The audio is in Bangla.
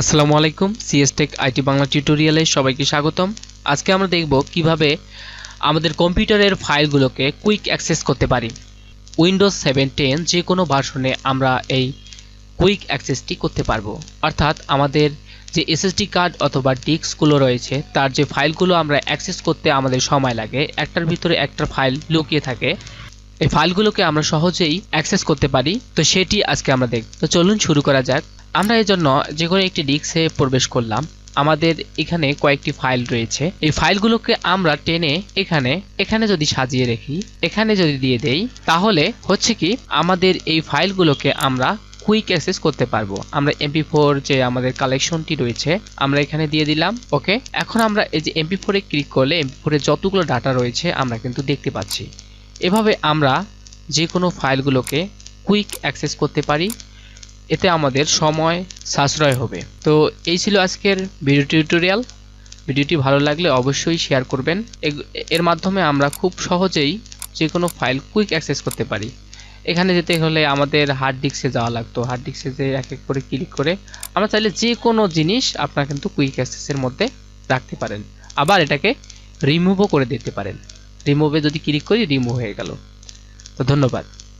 আসসালামু আলাইকুম সিএস টেক আইটি বাংলা টিউটোরিয়ালে সবাইকে স্বাগতম। আজকে আমরা দেখব কীভাবে আমাদের কম্পিউটারের ফাইলগুলোকে কুইক অ্যাক্সেস করতে পারি। উইন্ডোজ সেভেন টেন যে কোনো ভার্সনে আমরা এই কুইক অ্যাক্সেসটি করতে পারব। অর্থাৎ আমাদের যে এসএসডি কার্ড অথবা ডিস্কগুলো রয়েছে, তার যে ফাইলগুলো আমরা অ্যাক্সেস করতে আমাদের সময় লাগে, একটার ভিতরে একটা ফাইল লুকিয়ে থাকে, এই ফাইলগুলোকে আমরা সহজেই অ্যাক্সেস করতে পারি। তো সেটি আজকে আমরা দেখব। তো চলুন শুরু করা যাক। আমরা এর জন্য যে কোনো একটি ডিস্কে প্রবেশ করলাম। আমাদের এখানে কয়েকটি ফাইল রয়েছে। এই ফাইলগুলোকে আমরা টেনে এখানে এখানে যদি সাজিয়ে রাখি, এখানে যদি দিয়ে দেই, তাহলে হচ্ছে কি আমাদের এই ফাইলগুলোকে আমরা কুইক অ্যাক্সেস করতে পারব। আমরা এমপি ফোর যে আমাদের কালেকশনটি রয়েছে, আমরা এখানে দিয়ে দিলাম। ওকে? এখন আমরা এই যে এমপি ফোরে ক্লিক করলে, এমপি ফোরে যতগুলো ডাটা রয়েছে, আমরা কিন্তু দেখতে পাচ্ছি। এভাবে আমরা যে কোনো ফাইলগুলোকে কুইক অ্যাক্সেস করতে পারি। এতে আমাদের সময় সাশ্রয় হবে। তো এই ছিল আজকের ভিডিও টিউটোরিয়াল। ভিডিওটি ভালো লাগলে অবশ্যই শেয়ার করবেন। এর মাধ্যমে আমরা খুব সহজেই যে কোনো ফাইল কুইক অ্যাক্সেস করতে পারি। এখানে যেতে হলে আমাদের হার্ড ডিস্কে যাওয়া লাগতো। হার্ড ডিস্কে যে এক এক করে ক্লিক করে আমরা চাইলে যে কোনো জিনিস আপনারা কিন্তু কুইক অ্যাক্সেসের মধ্যে রাখতে পারেন। আবার এটাকে রিমুভও করে দিতে পারেন। রিমুভে যদি ক্লিক করি রিমুভ হয়ে গেল। তো ধন্যবাদ।